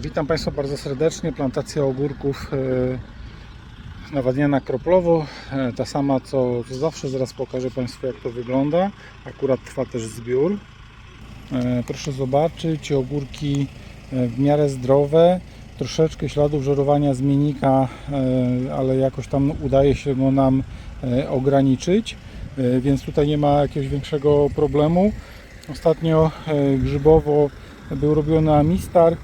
Witam Państwa bardzo serdecznie. Plantacja ogórków e, nawadniana kroplowo. E, Ta sama co, zawsze. Zaraz pokażę Państwu jak to wygląda. Akurat trwa też zbiór. E, Proszę zobaczyć, ogórki w miarę zdrowe. Troszeczkę śladów żerowania zmiennika, ale jakoś tam udaje się go nam ograniczyć, więc tutaj nie ma jakiegoś większego problemu. Ostatnio grzybowo był robiony amistar.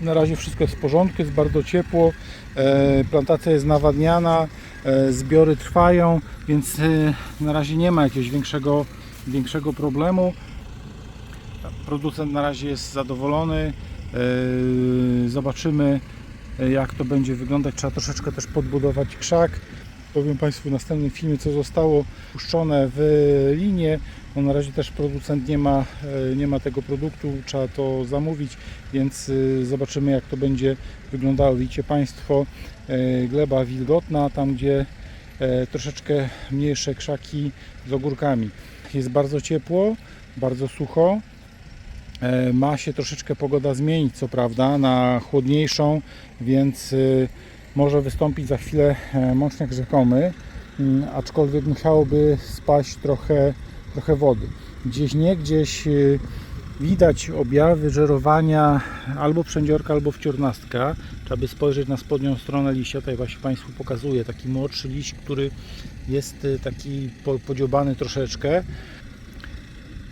Na razie wszystko jest w porządku, jest bardzo ciepło, e, plantacja jest nawadniana, e, zbiory trwają, więc e, na razie nie ma jakiegoś większego, większego problemu. Producent na razie jest zadowolony. Zobaczymy jak to będzie wyglądać. Trzeba troszeczkę też podbudować krzak. Powiem Państwu w następnym filmie co zostało puszczone w linię. No na razie też producent nie ma, e, nie ma tego produktu, trzeba to zamówić, więc y, zobaczymy jak to będzie wyglądało. Widzicie Państwo e, gleba wilgotna, tam gdzie e, troszeczkę mniejsze krzaki z ogórkami. Jest bardzo ciepło, bardzo sucho. E, Ma się troszeczkę pogoda zmienić, co prawda, na chłodniejszą, więc może wystąpić za chwilę e, mączniak rzekomy, mm, aczkolwiek musiałoby spaść trochę, trochę wody. Gdzieś nie, gdzieś y, widać objawy żerowania albo przędziorka, albo wciornastka. Trzeba by spojrzeć na spodnią stronę liścia. Tutaj właśnie Państwu pokazuję taki młodszy liść, który jest y, taki po- podziobany troszeczkę.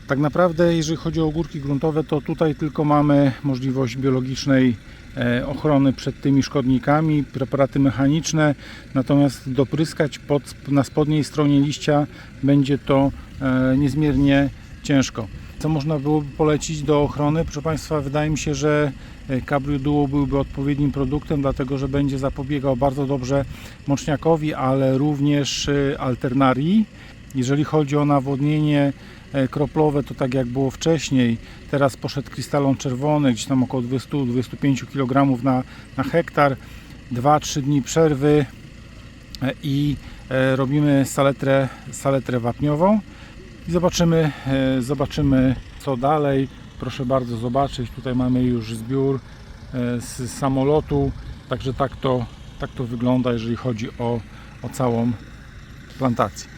Tak naprawdę, jeżeli chodzi o ogórki gruntowe, to tutaj tylko mamy możliwość biologicznej e, ochrony przed tymi szkodnikami, preparaty mechaniczne, natomiast dopryskać pod, na spodniej stronie liścia będzie to e, niezmiernie ciężko. Co można byłoby polecić do ochrony? Proszę Państwa, wydaje mi się, że e, Cabrio Duo byłby odpowiednim produktem, dlatego że będzie zapobiegał bardzo dobrze mączniakowi, ale również alternarii. Jeżeli chodzi o nawodnienie e, kroplowe, to tak jak było wcześniej, teraz poszedł krystalon czerwony, gdzieś tam około 200-205 kg na, na hektar. 2-3 dni przerwy e, i e, robimy saletrę, saletrę wapniową i zobaczymy, zobaczymy co dalej. Proszę bardzo zobaczyć, tutaj mamy już zbiór z samolotu, także tak to, tak to wygląda, jeżeli chodzi o, o całą plantację.